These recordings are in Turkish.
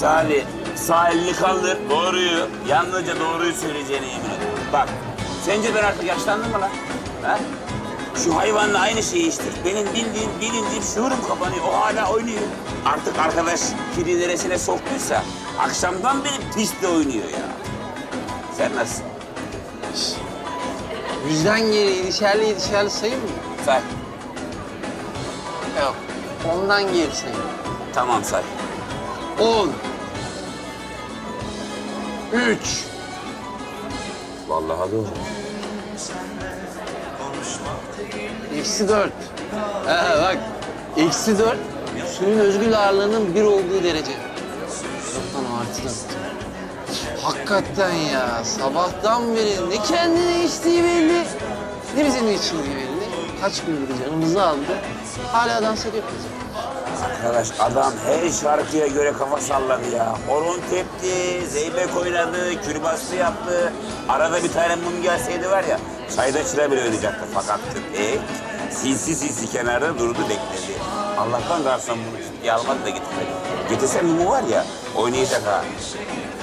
Salih, sağ elini kaldır. Doğruyu, yalnızca doğruyu söyleyeceğine yemin ederim. Bak, sence ben artık yaşlandım mı lan? Ha? Şu hayvanla aynı şeyi içtir. Benim bildiğim, bilincim, şuurum kapanıyor. O hala oynuyor. Artık arkadaş kiri neresine soktuysa akşamdan beri pistle oynuyor ya. Sen nasılsın? Yüzden geri yedişerli yedişerli sayayım mı? Say. Yok. Ondan geri sayayım. Tamam say. On. Üç. Vallahi doğru. Eksi dört. Ha bak. Eksi dört. Suyun özgül ağırlığının bir olduğu derece. Yok lan o artı dört. Hakikaten ya. Sabahtan beri ne kendine içtiği belli, ne bize ne içildiği belli. Kaç gündür canımızı aldı. Hala dans ediyor. Arkadaş adam her şarkıya göre kafa salladı ya. Horon tepti, zeybek oynadı, kürbastı yaptı. Arada bir tane mum gelseydi var ya, çayda çıra bile oynayacaktı fakat köpek sinsi sinsi kenarda durdu bekledi. Allah'tan garson bunu ciddiye almadı da getirmedi. Getirse mumu var ya, oynayacak ha.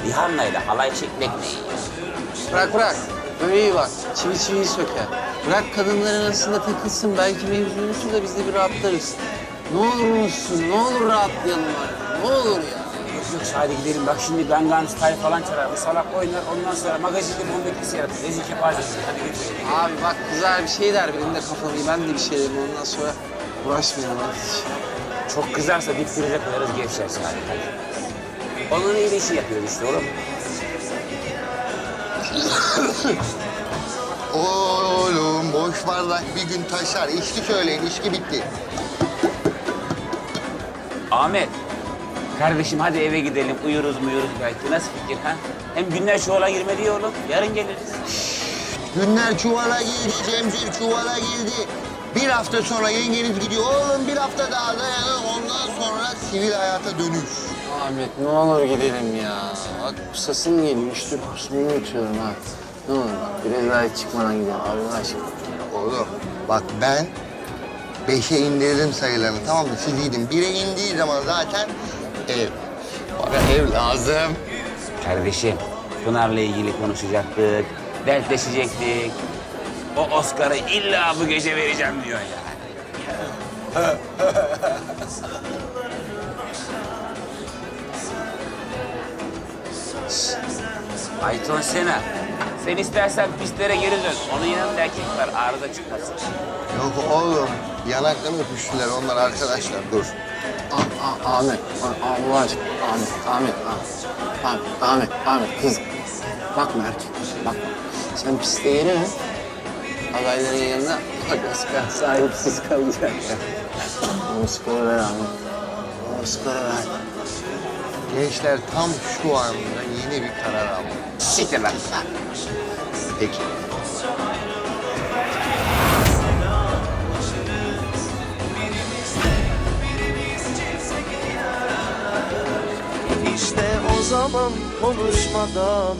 Rihanna'yla halay çekmek ne? Bırak bırak. Böyle iyi bak. Çivi çiviyi söker. Bırak kadınların arasında takılsın. Belki mevzu da biz de bir rahatlarız. Ne olur unutsun, ne olur rahatlayalım artık. Ne olur ya. Yok yok hadi gidelim bak şimdi Gangnam Style falan çalar. Bu salak oynar ondan sonra magazinde bombekisi yaratır. Ezik yapar. Hadi götürelim. Abi bak güzel bir şey der benim de kafamı. Ben de bir şey derim ondan sonra uğraşmayalım. Çok kızarsa dip frize koyarız gevşersin hadi. hadi. Onun iyi işi yapıyoruz işte oğlum. Oğlum boş bardak bir gün taşar. İçki söyleyin, içki bitti. Ahmet. Kardeşim hadi eve gidelim. Uyuruz muyuruz belki. Nasıl fikir ha? Hem günler çuvala girmedi ya oğlum. Yarın geliriz. Günler çuvala girdi, Cemcir çuvala girdi. Bir hafta sonra yengeniz gidiyor. Oğlum bir hafta daha dayanın. Ondan sonra sivil hayata dönüş. Ahmet ne olur gidelim ya. Bak kusasım geliyor. Üstü kusmuyu unutuyorum ha. Ne olur bak biraz daha çıkmadan gidelim Allah aşkına. Oğlum bak ben beşe indirdim sayılarını tamam mı? Siz gidin. Bire indiği zaman zaten ev. Bana ev lazım. Kardeşim Pınar'la ilgili konuşacaktık. Dertleşecektik. O Oscar'ı illa bu gece vereceğim diyor ya. Ayton Sena. Sen istersen pistlere geri dön. Onun yanında erkek var. Arıza çıkmasın. Yok oğlum. Yanaktan öpüştüler onlar arkadaşlar. Dur. Ah, ah, Ahmet, ah, Allah aşkına. Ahmet, Ahmet, Ahmet. Ahmet, Ahmet, Ahmet, kız. Bakma erkek, bakma. Sen piste yere mi? Adayların yanına Oscar sahipsiz kalacak ya. Ver Ahmet. Oscar'ı ver. Gençler tam şu anda yeni bir karar aldı. Siktir lan. Peki. Zaman konuşmadan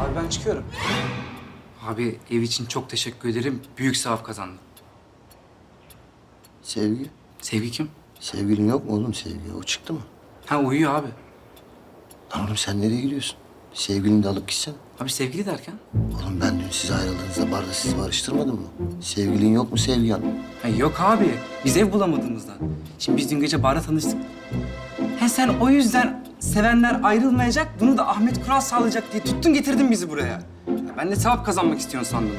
Abi ben çıkıyorum. Abi ev için çok teşekkür ederim. Büyük sevap kazandım. Sevgi. Sevgi kim? Sevgilin yok mu oğlum sevgi? O çıktı mı? Ha uyuyor abi. Lan oğlum sen nereye gidiyorsun? Sevgilini de alıp gitsen. Abi sevgili derken? Oğlum ben dün siz ayrıldığınızda barda sizi barıştırmadım mı? Sevgilin yok mu Sevgi Hanım? Ha, yok abi. Biz ev bulamadığımızdan. Şimdi biz dün gece barda tanıştık. He sen o yüzden sevenler ayrılmayacak, bunu da Ahmet Kural sağlayacak diye tuttun getirdin bizi buraya. Ya ben de sevap kazanmak istiyorsun sandım.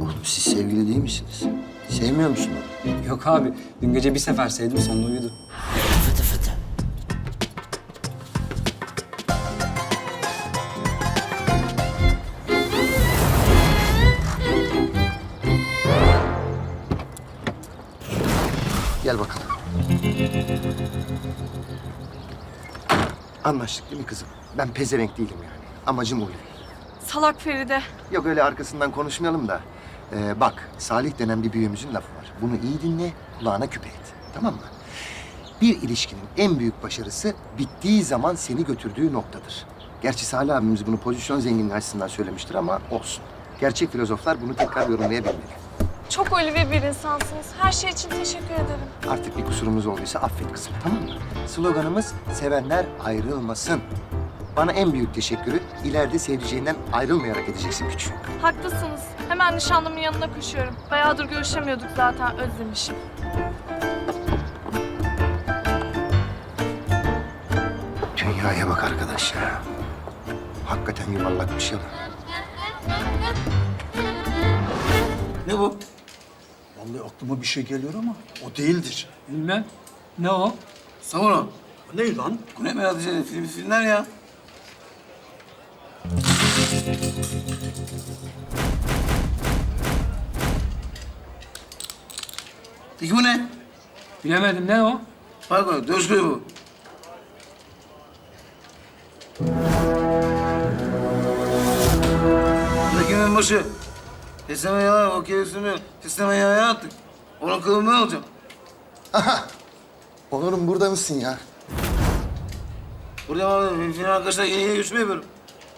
Oğlum siz sevgili değil misiniz? Sevmiyor musun onu? Yok abi. Dün gece bir sefer sevdim sonra uyudu. Gel bakalım. Anlaştık değil mi kızım? Ben pezevenk değilim yani. Amacım oydu. Salak Feride. Yok öyle arkasından konuşmayalım da. Ee, bak Salih denen bir büyüğümüzün lafı var. Bunu iyi dinle, kulağına küpe et. Tamam mı? Bir ilişkinin en büyük başarısı bittiği zaman seni götürdüğü noktadır. Gerçi Salih abimiz bunu pozisyon zenginliği açısından söylemiştir ama olsun. Gerçek filozoflar bunu tekrar yorumlayabilmeli. Çok ulvi bir insansınız. Her şey için teşekkür ederim. Artık bir kusurumuz olduysa affet kızım, tamam mı? Sloganımız sevenler ayrılmasın. Bana en büyük teşekkürü ileride sevdiceğinden ayrılmayarak edeceksin küçüğüm. Haklısınız. Hemen nişanlımın yanına koşuyorum. Bayağıdır görüşemiyorduk zaten. Özlemişim. Dünyaya bak arkadaş ya. Hakikaten yuvarlakmış ya. Aklıma bir şey geliyor ama o değildir. Bilmem. Ne o? Savunu. Ne lan? Bu ne merak edici film, filmler ya. Peki bu ne? Bilemedim ne o? Pardon, kulübü bu. Buradakinin başı. Tesleme yalan, o keresini tesleme yalan attık. Onun kılığını ne olacağım? Onur'um burada mısın ya? Burada ama final arkadaşlar yeni yeni görüşme yapıyorum.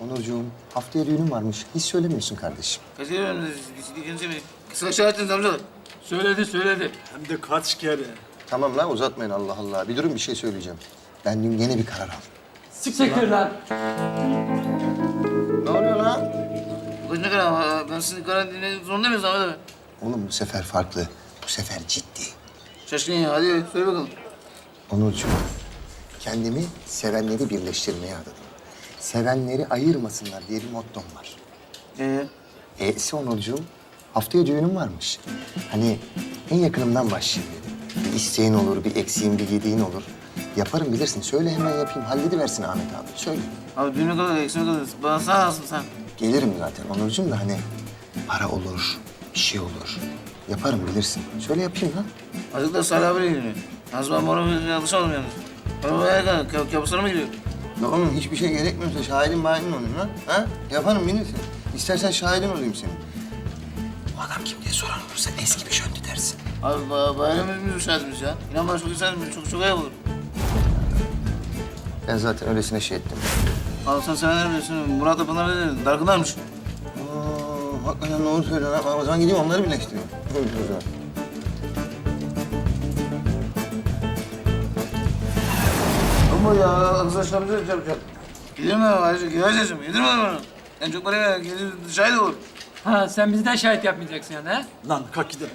Onurcuğum haftaya düğünüm varmış. Hiç söylemiyorsun kardeşim. Kaçırıyorum. İkinci mi? Kısa şahitiniz amcalar. Söyledi söyledi. Hem de kaç kere. Tamam lan uzatmayın Allah Allah. Bir durun bir şey söyleyeceğim. Ben dün yeni bir karar aldım. Siktir lan. Ne kadar? Ben sizin dinlemek zorunda mıyız Ahmet abi? Oğlum bu sefer farklı. Bu sefer ciddi. Şaşkın ya. Hadi söyle bakalım. Onurcuğum, kendimi sevenleri birleştirmeye adadım. Sevenleri ayırmasınlar diye bir mottom var. Ee, E'si Onurcuğum, haftaya düğünüm varmış. Hani en yakınımdan başlayayım dedim. Bir isteğin olur, bir eksiğin, bir yediğin olur. Yaparım bilirsin. Söyle hemen yapayım. Hallediversin Ahmet abi. Söyle. abi düğüne kadar, eksine kadar. Bana sağ olsun sen. Gelirim zaten Onurcuğum da hani para olur, bir şey olur. Yaparım bilirsin. Söyle yapayım lan. Azıcık da Salih abiyle gidiyor. Az ben bana alışamadım yalnız. Arabaya kadar kabuslara mı gidiyor? Ya oğlum hiçbir şey gerekmiyorsa şahidin mahidin olayım lan. Ha? Yaparım bilirsin. İstersen şahidin olayım senin. Bu adam kim diye soran olursa eski bir şöndü dersin. Abi ba bayramımız mı müşahedimiz ya? İnan bana çok güzel, çok çok ayıp olur. Ben zaten öylesine şey ettim. Abi sen sevenler biliyorsun. Murat da Pınar dedi. Dargınlarmış. Aa, hakikaten doğru söylüyorsun. ha. O zaman gideyim onları birleştireyim. Buyur, o zaman. Ama ya arkadaşlarımıza yapacak. Gidelim mi? Ayrıca gireceğim. Yedirme bana. En çok paraya gelir şahit olur. Ha sen bizi de şahit yapmayacaksın yani ha? Lan kalk gidelim.